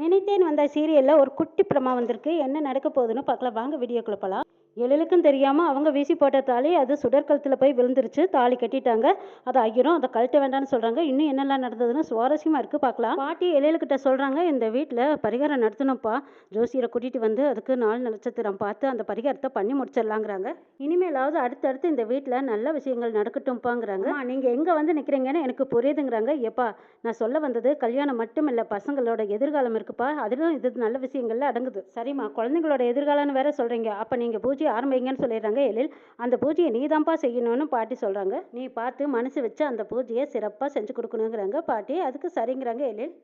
நினைத்தேன் வந்த சீரியலில் ஒரு குட்டி பிரமா வந்திருக்கு. என்ன நடக்க போகுதுன்னு பார்க்கலாம். வாங்க வீடியோக்குள்ளே போகலாம் எழிலுக்கும் தெரியாமல் அவங்க வீசி போட்ட தாலி அது சுடற்கழுத்தில் போய் விழுந்துருச்சு. தாலி கட்டிட்டாங்க. அது ஐயரும் அதை கழட்ட வேண்டாம்னு சொல்கிறாங்க இன்னும் என்னெல்லாம் நடந்ததுன்னு சுவாரஸ்யமாக இருக்குது பார்க்கலாம். பாட்டி எழிலுக்கிட்ட சொல்கிறாங்க இந்த வீட்டில் பரிகாரம் நடத்தணும்ப்பா. ஜோசியரை கூட்டிகிட்டு வந்து அதுக்கு நாலு நட்சத்திரம் பார்த்து அந்த பரிகாரத்தை பண்ணி முடிச்சிடலாங்கிறாங்க. இனிமேலாவது அடுத்தடுத்து இந்த வீட்டில் நல்ல விஷயங்கள் நடக்கட்டும்ப்பாங்கிறாங்க. நீங்கள் எங்கே வந்து நிற்கிறீங்கன்னு எனக்கு புரியுதுங்கிறாங்க. எப்பா நான் சொல்ல வந்தது கல்யாணம் மட்டும் இல்லை பசங்களோட எதிர்காலம் இருக்குப்பா. அதிலும் இது நல்ல விஷயங்கள்ல அடங்குது. சரிம்மா குழந்தைங்களோட எதிர்காலம்னு வேற சொல்கிறீங்க அப்போ நீங்கள் பூஜை ஆரம்பிங்கன்னு சொல்லிடுறாங்க எழில். அந்த பூஜையை நீ தான்ப்பா செய்யணும்னு பாட்டி சொல்கிறாங்க நீ பார்த்து மனசு வச்சு அந்த பூஜையை சிறப்பாக செஞ்சு கொடுக்கணுங்கிறாங்க பாட்டி. அதுக்கு சரிங்கிறாங்க எழில்.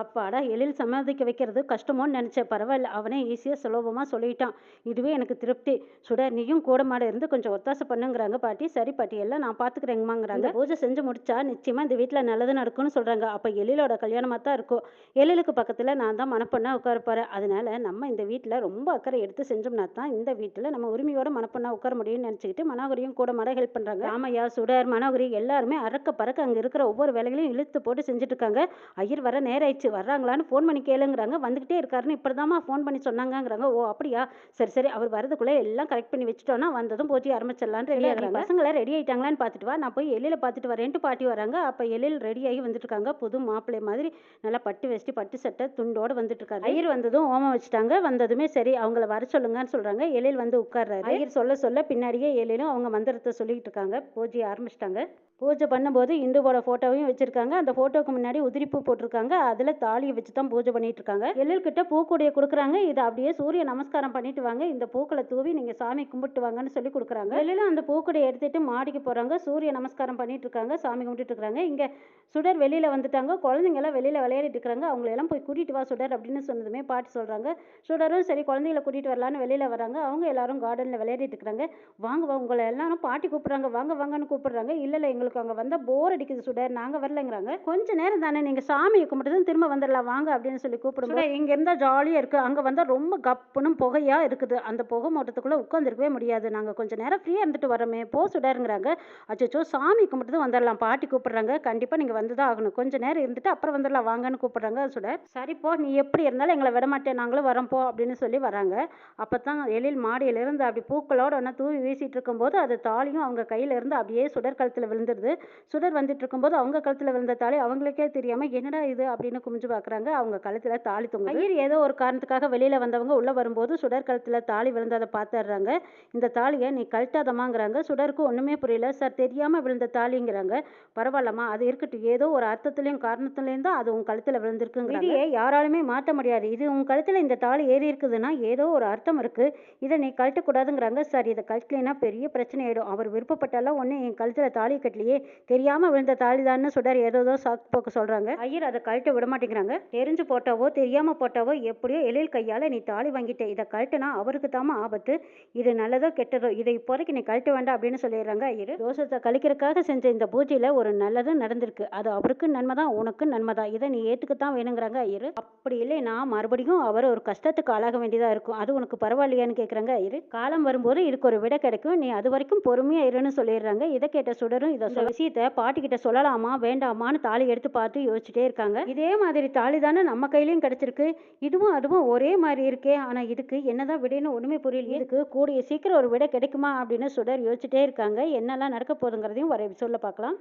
அப்பாடா எழில் சம்மதிக்க வைக்கிறது கஷ்டமோன்னு நினச்சேன். பரவாயில்ல அவனே ஈஸியாக சுலபமாக சொல்லிட்டான். இதுவே எனக்கு திருப்தி. சுடர் நீயும் கூட மாட இருந்து கொஞ்சம் ஒத்தாசை பண்ணுங்கிறாங்க பாட்டி. சரி பாட்டி எல்லாம் நான் பார்த்துக்கிறேங்கம்மாங்கிறாங்க பூஜை செஞ்சு முடிச்சா நிச்சயமாக இந்த வீட்டில் நல்லது நடக்கும்னு சொல்கிறாங்க அப்போ எழிலோட கல்யாணமாக தான் இருக்கும் எழிலுக்கு பக்கத்தில் நான் தான் மணப்பொண்ணா உட்காரப்பாரு அதனால நம்ம இந்த வீட்டில் ரொம்ப அக்கறை எடுத்து செஞ்சோம்னா தான் இந்த வீட்டில் நம்ம உரிமையோட மணப்பொண்ணா உட்கார முடியும்னு நினச்சிக்கிட்டு மனோகரியும் கூட மாட ஹெல்ப் பண்ணுறாங்க ராமையா சுடர் மனோகரி எல்லாருமே அறக்க பறக்க அங்கே இருக்கிற ஒவ்வொரு வேலைகளையும் இழுத்து போட்டு செஞ்சுட்டு இருக்காங்க. ஐயர் வர நேரம் ஆயிடுச்சு வர்றாங்களான்னு ஃபோன் பண்ணி கேளுங்கிறாங்க. வந்துக்கிட்டே இருக்காருன்னு இப்படிதாம்மா ஃபோன் பண்ணி சொன்னாங்கங்கிறாங்க. ஓ அப்படியா? சரி சரி அவர் வரதுக்குள்ளே எல்லாம் கரெக்ட் பண்ணி வச்சுட்டோன்னா வந்ததும் பூஜை ஆரம்பிச்சிடலான்னு ரெடி ஆகிறாங்க. பசங்களை ரெடி ஆயிட்டாங்களான்னு பார்த்துட்டு வா. நான் போய் எழில பார்த்துட்டு வரேன்ட்டு பாட்டி வராங்க. அப்போ எழில் ரெடி ஆகி வந்துட்டு இருக்காங்க. புது மாப்பிள்ளை மாதிரி நல்லா பட்டு வேஷ்டி பட்டு சட்டை துண்டோட வந்துட்டு இருக்காரு. ஐயர் வந்ததும் ஓமம் வச்சுட்டாங்க. வந்ததுமே சரி அவங்கள வர சொல்லுங்கன்னு சொல்றாங்க. எழில் வந்து உட்கார்றாரு. ஐயர் சொல்ல சொல்ல பின்னாடியே எழிலும் அவங்க மந்திரத்தை சொல்லிட்டு இருக்காங்க. பூஜையை ஆரம்பிச்சிட்டாங்க. பூஜை பண்ணும்போது இந்துவோட ஃபோட்டோவையும் வச்சிருக்காங்க. அந்த ஃபோட்டோக்கு முன்னாடி உதிரிப்பூ போட்டிருக்காங்க. அதில் தாலியை வச்சு தான் பூஜை பண்ணிட்டு இருக்காங்க எழில் கிட்ட பூக்கூடைய கொடுக்குறாங்க. இதை அப்படியே சூரிய நமஸ்காரம் பண்ணிட்டு வாங்க. இந்த பூக்களை தூவி நீங்கள் சாமி கும்பிட்டு வாங்கன்னு சொல்லி கொடுக்குறாங்க. எழிலும் அந்த பூக்கூடையை எடுத்துட்டு மாடிக்கு போகிறாங்க சூரிய நமஸ்காரம் பண்ணிட்டு இருக்காங்க சாமி கும்பிட்டு இருக்காங்க இங்கே சுடர் வெளியில் வந்துட்டாங்க. குழந்தைங்க எல்லாம் வெளியில் விளையாடிட்டு இருக்காங்க. அவங்கள எல்லாம் போய் கூட்டிட்டு வா சுடர் அப்படின்னு சொன்னதுமே பாட்டி சொல்கிறாங்க சுடரும் சரி குழந்தைங்கள கூட்டிட்டு வரலான்னு வெளியில் வராங்க. அவங்க எல்லாரும் கார்டனில் விளையாடிட்டு இருக்காங்க. வாங்க வா உங்களை எல்லாரும் பாட்டி கூப்பிட்றாங்க. வாங்க வாங்கன்னு கூப்பிடுறாங்க. இல்லை இல்லை எங்களுக்கு அங்கே வந்தால் போர் அடிக்குது சுடர். நாங்கள் வரலைங்கிறாங்க. கொஞ்ச நேரம் தானே நீங்கள் சாமியை கும்பிட்டு திரும்ப வந்துடலாம் வாங்க அப்படின்னு சொல்லி கூப்பிடும்போது இங்கே இருந்தால் ஜாலியாக இருக்குது அங்கே வந்தால் ரொம்ப கப்புனும் புகையாக இருக்குது. அந்த புகை மூட்டத்துக்குள்ளே உட்காந்துருக்கவே முடியாது. நாங்கள் கொஞ்சம் நேரம் ஃப்ரீயாக இருந்துட்டு வரோமே போ சுடருங்கிறாங்க. அச்சோ சாமி கும்பிட்டு வந்துடலாம். பாட்டி கூப்பிடுறாங்க. கண்டிப்பாக நீங்கள் வந்து தான் ஆகணும். கொஞ்ச நேரம் இருந்துட்டு அப்புறம் வந்துடலாம். வாங்கன்னு கூப்பிடுறாங்க சுடர் சரிப்போ நீ எப்படி இருந்தாலும் எங்களை விட மாட்டேன். நாங்களும் வரோம் போ அப்படின்னு சொல்லி வராங்க அப்போ தான் எழில் மாடியிலிருந்து அப்படி பூக்களோட ஒன்றா தூவி வீசிட்டு இருக்கும்போது அது தாலியும் அவங்க கையிலேருந்து அப்படியே சுடர் கழுத்தில் விழுந்துருது. சுடர் வந்துட்டு இருக்கும்போது அவங்க கழுத்தில் விழுந்த தாலி அவங்களுக்கே தெரியாமல் என்னடா இது? அப்படின்னு குமிஞ்சு பார்க்குறாங்க அவங்க கழுத்தில் தாலி தொங்குது. ஐயர் ஏதோ ஒரு காரணத்துக்காக வெளியில வந்தவங்க உள்ள வரும்போது சுடர் கழுத்தில் தாலி விழுந்ததை பார்த்துடுறாங்க இந்த தாலியை நீ கழட்டாதமாங்கிறாங்க சுடருக்கு ஒண்ணுமே புரியல. சார் தெரியாம விழுந்த தாலிங்கிறாங்க. பரவாயில்லம்மா அது இருக்கட்டும். ஏதோ ஒரு அர்த்தத்துலயும் காரணத்துலயும் தான் அது உன் கழுத்துல விழுந்திருக்குங்க விதியை யாராலுமே மாற்ற முடியாது. இது உன் கழுத்துல இந்த தாலி ஏறி இருக்குதுன்னா ஏதோ ஒரு அர்த்தம் இருக்கு. இதை நீ கழட்டக்கூடாதுங்கிறாங்க. சார் இதை கழட்டலைன்னா பெரிய பிரச்சனை ஆயிடும். அவர் விருப்பப்பட்டாலும் ஒன்று என் கழுத்துல தாலி கட்டலையே. தெரியாம விழுந்த தாலிதான்னு சுடர் ஏதோ சாக்கு போக்கு சொல்றாங்க. ஐயர் அதை கழட்ட விட மாட்டேங்கிறாங்க. தெரிஞ்சு போட்டாவோ தெரியாமல் போட்டாவோ எப்படியோ எழில் கையால் நீ தாலி வாங்கிட்ட. இதை கழட்டினா அவருக்கு தாமா ஆபத்து. இது நல்லதோ கெட்டதோ? இதை இப்போதைக்கு நீ கழட்ட வேண்டாம் அப்படின்னு சொல்லிடுறாங்க ஐயர். தோஷத்தை கழிக்கிறதுக்காக செஞ்ச இந்த பூஜையில் ஒரு நல்லதும் நடந்திருக்கு. அது அவருக்கு நன்மை தான் உனக்கு நன்மை தான். இதை நீ ஏற்றுக்கத்தான் வேணுங்கிறாங்க ஐயர். அப்படி இல்லை நான் மறுபடியும் அவர் ஒரு கஷ்டத்துக்கு ஆளாக வேண்டியதாக இருக்கும். அது உனக்கு பரவாயில்லையான்னு கேட்குறாங்க ஐயர். காலம் வரும்போது இதுக்கு ஒரு விடை கிடைக்கும். நீ அது வரைக்கும் பொறுமையாக இருன்னு சொல்லிடுறாங்க. இதை கேட்ட சுடரும் இதை விஷயத்தை பாட்டிக்கிட்ட சொல்லலாமா வேண்டாமான்னு தாலி எடுத்து பார்த்து யோசிச்சுட்டே இருக்காங்க. இதே மாதிரி தாலி தானே நம்ம கையிலையும் கிடைச்சிருக்கு. இதுவும் அதுவும் ஒரே மாதிரி இருக்கே. ஆனா இதுக்கு என்னதான் விடைன்னு ஒன்றுமே புரியல இதுக்கு கூடிய சீக்கிரம் ஒரு விடை கிடைக்குமா அப்படின்னு சுடர் யோசிச்சுட்டே இருக்காங்க. என்னெல்லாம் நடக்க போகுதுங்கிறதையும் வர சொல்ல பார்க்கலாம்.